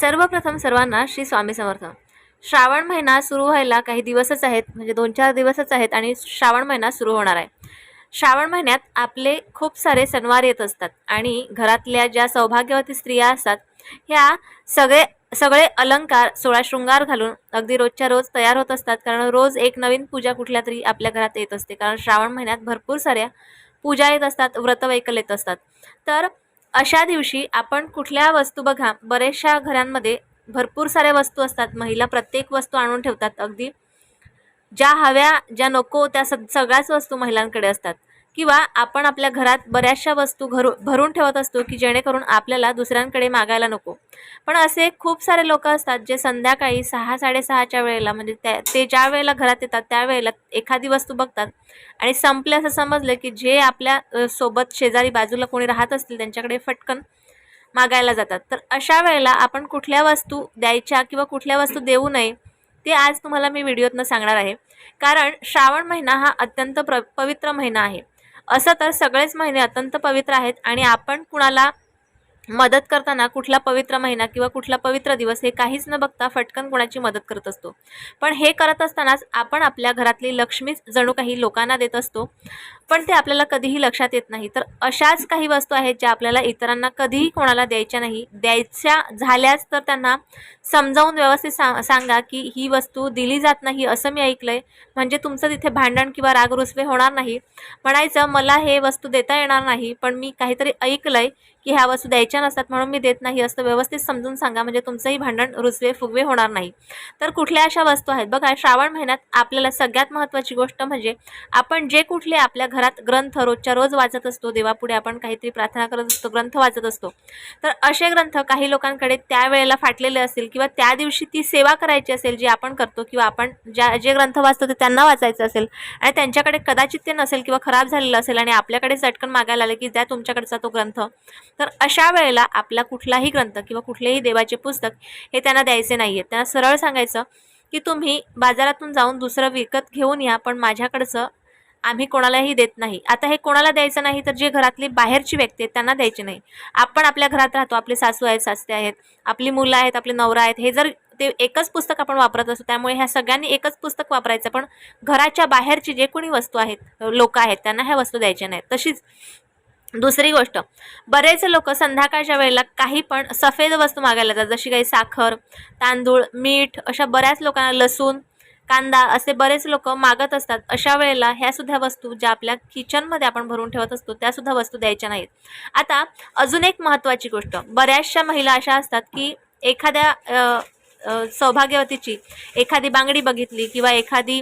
सर्वप्रथम सर्वांना श्री स्वामी समर्थ. श्रावण महिना सुरू व्हायला काही दिवसच आहेत म्हणजे दोन चार दिवसच आहेत आणि श्रावण महिना सुरू होणार आहे. श्रावण महिन्यात आपले खूप सारे सणवार येत असतात आणि घरातल्या ज्या सौभाग्यवती स्त्रिया असतात ह्या सगळे सगळे अलंकार सोळा शृंगार घालून अगदी रोजच्या रोज तयार होत असतात. कारण रोज एक नवीन पूजा कुठल्या तरी आपल्या घरात येत असते. कारण श्रावण महिन्यात भरपूर साऱ्या पूजा येत असतात व्रतवैकल येत असतात. तर अशा दिवशी आपण कुठल्या वस्तू बघा बऱ्याचशा घरांमध्ये भरपूर साऱ्या वस्तू असतात. महिला प्रत्येक वस्तू आणून ठेवतात अगदी. ज्या हव्या ज्या नको त्या सग सगळ्याच वस्तू महिलांकडे असतात. किंवा आपण आपल्या घरात बऱ्याचशा वस्तू घरू भरून ठेवत असतो की जेणेकरून आपल्याला दुसऱ्यांकडे मागायला नको. पण असे खूप सारे लोक असतात जे संध्याकाळी सहा साडेसहाच्या वेळेला म्हणजे त्या ते ज्या वेळेला घरात येतात त्यावेळेला एखादी वस्तू बघतात. आणि संपले असं समजलं की जे आपल्यासोबत शेजारी बाजूला कोणी राहत असतील त्यांच्याकडे फटकन मागायला जातात. तर अशा वेळेला आपण कुठल्या वस्तू द्यायच्या किंवा कुठल्या वस्तू देऊ नये ते आज तुम्हाला मी व्हिडिओतनं सांगणार आहे. कारण श्रावण महिना हा अत्यंत प्र पवित्र महिना आहे. असं तर सगळेच महिने अत्यंत पवित्र आहेत आणि आपण कुणाला मदत करताना कुठला पवित्र महिना किंवा कुठला पवित्र दिवस हे काहीच न बघता फटकन कोणाची मदत करत असतो. पण हे करत असतानाच आपण आपल्या घरातली लक्ष्मीच जणू काही लोकांना देत असतो पण ते आपल्याला कधीही लक्षात येत नाही. तर अशाच काही वस्तू आहेत ज्या आपल्याला इतरांना कधीही कोणाला द्यायच्या नाही. द्यायच्या झाल्याच तर त्यांना समजावून व्यवस्थित सा सांगा की ही वस्तू दिली जात नाही असं मी ऐकलं आहे म्हणजे तुमचं तिथे भांडण किंवा राग रुसवे होणार नाही. म्हणायचं मला हे वस्तू देता येणार नाही पण मी काहीतरी ऐकलं आहे की ह्या वस्तू द्यायच्या नसतात म्हणून मी देत नाही असं व्यवस्थित समजून सांगा म्हणजे तुमचंही भांडण रुजवे फुगवे होणार नाही. तर कुठल्या अशा वस्तू आहेत? बघा श्रावण महिन्यात आपल्याला सगळ्यात महत्त्वाची गोष्ट म्हणजे आपण जे कुठले आपल्या घरात ग्रंथ रोजच्या रोज वाचत असतो देवापुढे आपण काहीतरी प्रार्थना करत असतो ग्रंथ वाचत असतो तर असे ग्रंथ काही लोकांकडे त्यावेळेला फाटलेले असतील किंवा त्या दिवशी ती सेवा करायची असेल जी आपण करतो किंवा आपण ज्या जे ग्रंथ वाचतो ते त्यांना वाचायचं असेल आणि त्यांच्याकडे कदाचित ते नसेल किंवा खराब झालेलं असेल आणि आपल्याकडे चटकन मागायला आलं की द्या तुमच्याकडचा तो ग्रंथ तर अशा वेळेला आपला कुठलाही ग्रंथ किंवा कुठलेही देवाचे पुस्तक हे त्यांना द्यायचे नाही आहेत त्यांना सरळ सांगायचं की तुम्ही बाजारातून जाऊन दुसरं विकत घेऊन या पण माझ्याकडचं आम्ही कोणालाही देत नाही. आता हे कोणाला द्यायचं नाही तर जे घरातली बाहेरची व्यक्ती आहेत त्यांना द्यायचे नाही. आपण आपल्या घरात राहतो आपले सासू आहेत सासते आहेत आपली मुलं आहेत आपले नवरा आहेत हे जर ते एकच पुस्तक आपण वापरत असतो त्यामुळे ह्या सगळ्यांनी एकच पुस्तक वापरायचं. पण घराच्या बाहेरची जे कोणी वस्तू आहेत लोक आहेत त्यांना ह्या वस्तू द्यायच्या नाहीत. तशीच दुसरी गोष्ट बरेच लोक संध्याकाळच्या वेळेला काही पण सफेद वस्तू मागायला जातात जशी काही साखर तांदूळ मीठ अशा बऱ्याच लोकांना लसूण कांदा असे बरेच लोक मागत असतात. अशा वेळेला ह्या सुद्धा वस्तू ज्या आपल्या किचनमध्ये आपण भरून ठेवत असतो त्या सुद्धा वस्तू द्यायच्या नाहीत. आता अजून एक महत्त्वाची गोष्ट बऱ्याचशा महिला अशा असतात की एखाद्या सौभाग्यवतीची. एखादी बांगडी बघितली किंवा एखादी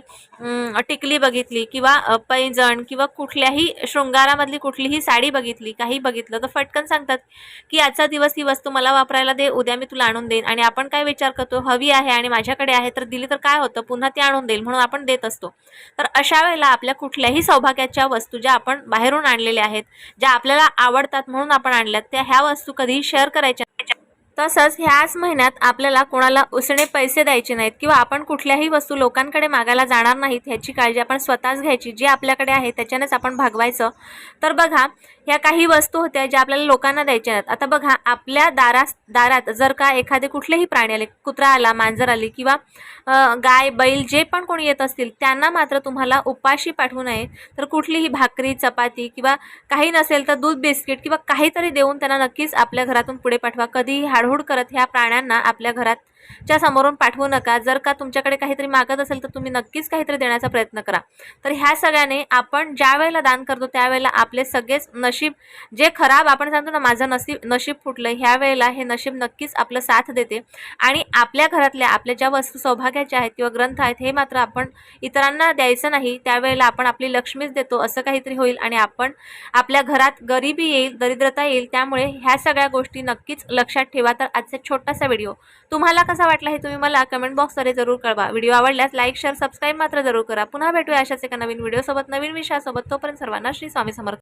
टिकली बघितली किंवा पैजण पैंजण किंवा कुठल्याही शृंगारामधली कुठलीही साडी बघितली काही बघितलं तर फटकन सांगतात की आजचा दिवस ही वस्तू मला वापरायला दे उद्या मी तुला आणून देईन. आणि आपण काय विचार करतो? हवी आहे आणि माझ्याकडे आहे तर दिली तर काय होतं? पुन्हा ती आणून देईल म्हणून आपण देत असतो. तर अशा वेळेला आपल्या कुठल्याही सौभाग्याच्या वस्तू ज्या आपण बाहेरून आणलेल्या आहेत ज्या आपल्याला आवडतात म्हणून आपण आणल्यात त्या ह्या वस्तू कधीही शेअर करायच्या तसंच ह्याच महिन्यात आपल्याला कोणाला उसणे पैसे द्यायचे नाहीत किंवा आपण कुठल्याही वस्तू लोकांकडे मागायला जाणार नाहीत ह्याची काळजी आपण स्वतःच घ्यायची जी आपल्याकडे आहे त्याच्यानेच आपण भागवायचं. तर बघा ह्या काही वस्तू होत्या ज्या आपल्याला लोकांना द्यायच्या आहेत आता बघा आपल्या दारास दारात जर का एखादे कुठलेही प्राणी आले कुत्रा आला मांजर आली किंवा गाय बैल जे पण कोणी येत असतील त्यांना मात्र तुम्हाला उपाशी पाठवू नये. तर कुठलीही भाकरी चपाती किंवा काही नसेल तर दूध बिस्किट किंवा काहीतरी देऊन त्यांना नक्कीच आपल्या घरातून पुढे पाठवा. कधीही हाडहूड करत ह्या प्राण्यांना आपल्या घरात च्या समोरून पाठवू नका. जर का तुमच्याकडे काहीतरी मागत असेल तर तुम्ही नक्कीच काहीतरी देण्याचा प्रयत्न करा. तर ह्या सगळ्याने आपण ज्या वेळेला दान करतो त्यावेळेला आपले सगळेच नशीब जे खराब आपण सांगतो ना माझं नसीब नशीब फुटलं ह्या वेळेला हे नशीब नक्कीच आपलं साथ देते. आणि आपल्या घरातल्या आपल्या ज्या वस्तू सौभाग्याच्या आहेत किंवा ग्रंथ आहेत हे मात्र आपण इतरांना द्यायचं नाही. त्यावेळेला आपण आपली लक्ष्मीच देतो असं काहीतरी होईल आणि आपण आपल्या घरात गरिबी येईल दरिद्रता येईल त्यामुळे ह्या सगळ्या गोष्टी नक्कीच लक्षात ठेवा. तर आजचा छोटासा व्हिडिओ तुम्हाला कसा वाटला हे तुम्ही मला कमेंट बॉक्सद्वारे जरूर कळवा. व्हिडिओ आवडल्यास लाईक शेअर सबस्क्राईब मात्र जरूर करा. पुन्हा भेटूया अशाच एका नवीन व्हिडिओसोबत नवीन विषयासोबत तोपर्यंत सर्वांना श्री स्वामी समर्थ.